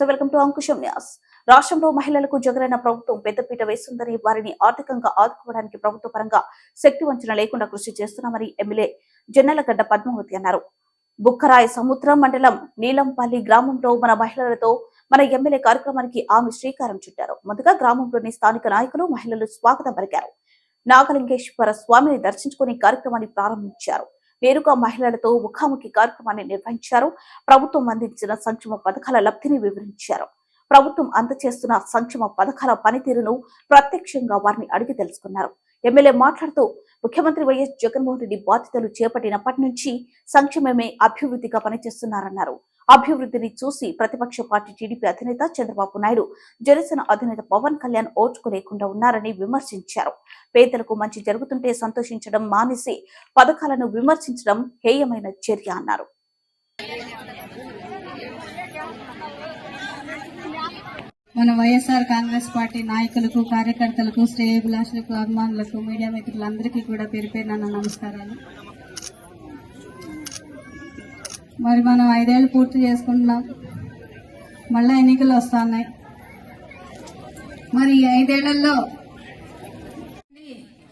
నమస్తే welcome to Ankusam Nyas. రాష్ట్రంలో మహిళలకు జగనన్న ప్రభుత్వం పెద్దపీట వేస్తుందని వారిని ఆర్థికంగా ఆదుకోవడానికి ప్రభుత్వ పరంగా శక్తి వంచన లేకుండా కృషి చేస్తున్నామని ఎమ్మెల్యే జన్నెలగడ్డ పద్మావతి అన్నారు. బుక్కరాయ సముద్రం మండలం నీలంపల్లి గ్రామంలో మన మహిళలతో మన ఎమ్మెల్యే కార్యక్రమానికి ఆమె శ్రీకారం చుట్టారు. ముందుగా గ్రామంలోని స్థానిక నాయకులు మహిళలు స్వాగతం పలికారు. నాగలింగేశ్వర స్వామిని దర్శించుకుని కార్యక్రమాన్ని ప్రారంభించారు. నేరుగా మహిళలతో ముఖాముఖి కార్యక్రమాన్ని నిర్వహించారు. ప్రభుత్వం అందించిన సంక్షేమ పథకాల లబ్ధిని వివరించారు. ప్రభుత్వం అందజేస్తున్న సంక్షేమ పథకాల పనితీరును ప్రత్యక్షంగా వారిని అడిగి తెలుసుకున్నారు. ఎమ్మెల్యే మాట్లాడుతూ ముఖ్యమంత్రి వైఎస్ జగన్మోహన్ రెడ్డి బాధ్యతలు చేపట్టినప్పటి నుంచి సంక్షేమమే అభివృద్ధిగా పనిచేస్తున్నారన్నారు. అభివృద్ధిని చూసి ప్రతిపక్ష పార్టీ టీడీపీ అధినేత చంద్రబాబు నాయుడు జనసేన అధినేత పవన్ కళ్యాణ్ ఓర్చుకోలేకుండా ఉన్నారని విమర్శించారు. పేదలకు మంచి జరుగుతుంటే సంతోషించడం మానేసి పథకాలను విమర్శించడం హేయమైన చర్య అన్నారు. మన వైఎస్ఆర్ కాంగ్రెస్ పార్టీ నాయకులకు కార్యకర్తలకు శ్రేయభిలాషులకు అభిమానులకు మీడియా మిత్రులందరికీ కూడా పేరు పేరు నా నమస్కారాలు. మరి మనం ఐదేళ్ళు పూర్తి చేసుకుంటున్నాం. మళ్ళీ ఎన్నికలు వస్తున్నాయి. మరి ఈ ఐదేళ్ళలో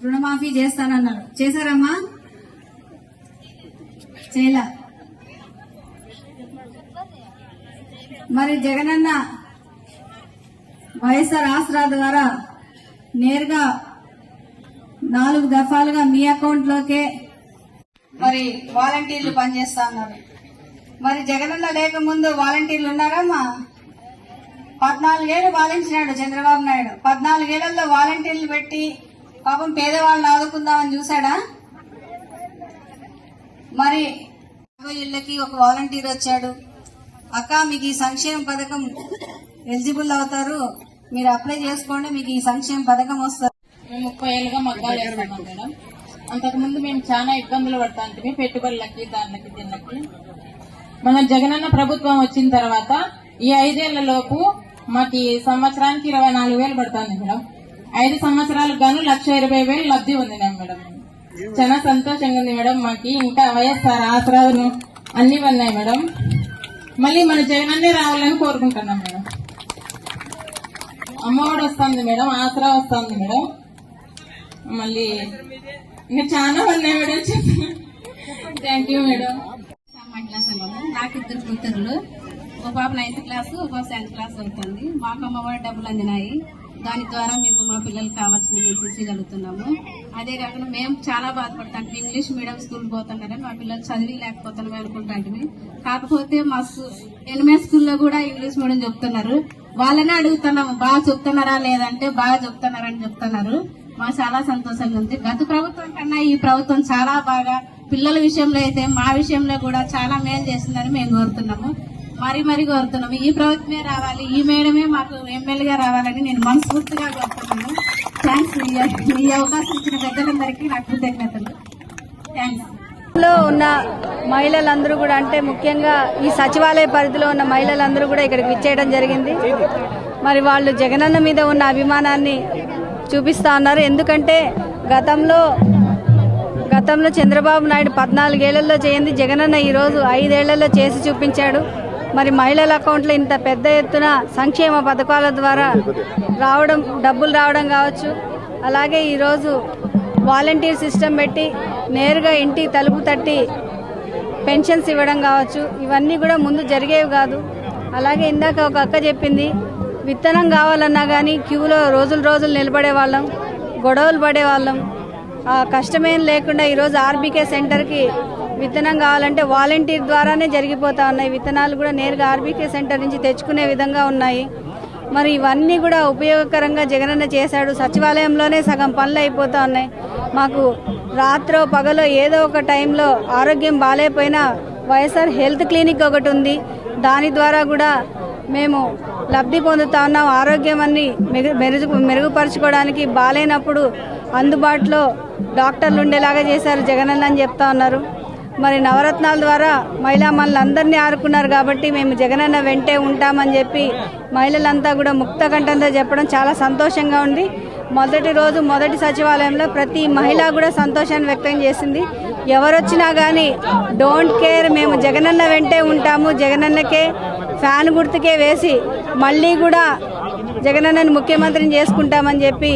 రుణమాఫీ చేస్తానన్నారు చేశారమ్మా? చేయలా? మరి జగనన్న వైఎస్ఆర్ ఆసరా ద్వారా నేరుగా నాలుగు దఫాలుగా మీ అకౌంట్ లోకే మరి వాలంటీర్లు పనిచేస్తా ఉన్నారు. మరి జగనన్న లేక ముందు వాలంటీర్లు ఉన్నారమ్మా? పద్నాలుగేళ్ళు పాలించినాడు చంద్రబాబు నాయుడు. పద్నాలుగేళ్ళలో వాలంటీర్లు పెట్టి పాపం పేదవాళ్ళని ఆదుకుందామని చూశాడా? మరి యాభై ఇళ్ళకి ఒక వాలంటీర్ వచ్చాడు. అక్క మీకు ఈ సంక్షేమ పథకం ఎలిజిబుల్ అవుతారు. మీరు అప్లై చేసుకోండి మీకు ఈ సంక్షేమ పథకం వస్తారు మేము ముప్పై ఏళ్ళుగా మగ్గాలు వేస్తున్నాం మేడం. అంతకుముందు మేము చాలా ఇబ్బందులు పడతాంటిమి పెట్టుబడులకి దానికి దీనికి. మన జగనన్న ప్రభుత్వం వచ్చిన తర్వాత ఈ ఐదేళ్ళ లోపు మాకు సంవత్సరానికి ఇరవై నాలుగు వేలు పడుతుంది మేడం. ఐదు సంవత్సరాలకు గాను లక్ష ఇరవై వేలు లబ్ధి ఉంది మేడం చాలా సంతోషంగా ఉంది మేడం మాకు. ఇంకా వైఎస్ఆర్ ఆసరాలు అన్ని ఉన్నాయి మేడం. మళ్ళీ మన జగనన్నే రావాలని కోరుకుంటున్నాం మేడం. అమ్మఒడి వస్తుంది మేడం ఆసరా వస్తుంది మేడం. మళ్ళీ ఇంకా చాలా ఉన్నాయి మేడం. Thank you madam. కూతురులు ఒక పాప నైన్త్ క్లాస్ ఒక పాప సెవెంత్ క్లాస్ అవుతుంది మాకు అమ్మఒడి డబ్బులు అందినాయి. దాని ద్వారా మేము మా పిల్లలకు కావాల్సినవి మేము తీర్చగలుగుతున్నాము. అదే కాకుండా మేము చాలా బాధపడతాం. ఇంగ్లీష్ మీడియం స్కూల్ పోతున్నారని మా పిల్లలు చదివి లేకపోతున్నాం అనుకుంటాంటివి కాకపోతే మా ఎనిమే స్కూల్లో కూడా ఇంగ్లీష్ మీడియం చెప్తున్నారు. వాళ్ళనే అడుగుతున్నాము బాగా చెప్తున్నారా లేదంటే బాగా చెప్తున్నారని చెప్తున్నారు. మాకు చాలా సంతోషంగా ఉంది. గత ప్రభుత్వం కన్నా ఈ ప్రభుత్వం చాలా బాగా పిల్లల విషయంలో అయితే మా విషయంలో కూడా చాలా మేలు చేస్తుందని మేము కోరుతున్నాము. మరీ మరీ కోరుతున్నాము. ఈ ప్రభుత్వమే రావాలి. ఈ మేడమే మాకు ఎమ్మెల్యేగా రావాలని నేను మనస్ఫూర్తిగా కోరుతున్నాను. థ్యాంక్స్ ఈ అవకాశం ఇచ్చిన పెద్దలందరికీ నా కృతజ్ఞతలు. థ్యాంక్స్లో ఉన్న మహిళలందరూ కూడా అంటే ముఖ్యంగా ఈ సచివాలయ పరిధిలో ఉన్న మహిళలందరూ కూడా ఇక్కడికి విచ్చేయడం జరిగింది. మరి వాళ్ళు జగనన్న మీద ఉన్న అభిమానాన్ని చూపిస్తా ఉన్నారు. ఎందుకంటే గతంలో గతంలో చంద్రబాబు నాయుడు పద్నాలుగేళ్ళలో చేయింది జగనన్న ఈరోజు ఐదేళ్ళలో చేసి చూపించాడు. మరి మహిళల అకౌంట్లో ఇంత పెద్ద ఎత్తున సంక్షేమ పథకాల ద్వారా రావడం డబ్బులు రావడం కావచ్చు. అలాగే ఈరోజు వాలంటీర్ సిస్టమ్ పెట్టి నేరుగా ఇంటి తలుపు తట్టి పెన్షన్స్ ఇవ్వడం కావచ్చు. ఇవన్నీ కూడా ముందు జరిగేవి కాదు. అలాగే ఇందాక ఒక అక్క చెప్పింది విత్తనం కావాలన్నా కానీ క్యూలో రోజులు రోజులు నిలబడే వాళ్ళం గొడవలు పడేవాళ్ళం. కష్టమేం లేకుండా ఈరోజు ఆర్బీకే సెంటర్కి విత్తనం కావాలంటే వాలంటీర్ ద్వారానే జరిగిపోతా ఉన్నాయి. విత్తనాలు కూడా నేరుగా ఆర్బీకే సెంటర్ నుంచి తెచ్చుకునే విధంగా ఉన్నాయి. మరి ఇవన్నీ కూడా ఉపయోగకరంగా జగనన్న చేశాడు. సచివాలయంలోనే సగం పనులు అయిపోతా ఉన్నాయి. మాకు రాత్రో పగలో ఏదో ఒక టైంలో ఆరోగ్యం బాగాలేకపోయినా వైఎస్ఆర్ హెల్త్ క్లినిక్ ఒకటి ఉంది. దాని ద్వారా కూడా మేము లబ్ధి పొందుతా ఉన్నాం. ఆరోగ్యం అన్ని మెరుగు మెరుగు మెరుగుపరచుకోవడానికి బాగాలేనప్పుడు అందుబాటులో డాక్టర్లు ఉండేలాగా చేశారు జగనన్న అని చెప్తా ఉన్నారు. మరి నవరత్నాల ద్వారా మహిళా మనలందరినీ ఆరుకున్నారు కాబట్టి మేము జగనన్న వెంటే ఉంటామని చెప్పి మహిళలంతా కూడా ముక్త కంఠంతో చెప్పడం చాలా సంతోషంగా ఉంది. మొదటి రోజు మొదటి సచివాలయంలో ప్రతి మహిళ కూడా సంతోషాన్ని వ్యక్తం చేసింది. ఎవరొచ్చినా కానీ డోంట్ కేర్ మేము జగనన్న వెంటే ఉంటాము. జగనన్నకే ఫ్యాన్ గుర్తుకే వేసి మళ్ళీ కూడా జగనన్నని ముఖ్యమంత్రిని చేసుకుంటామని చెప్పి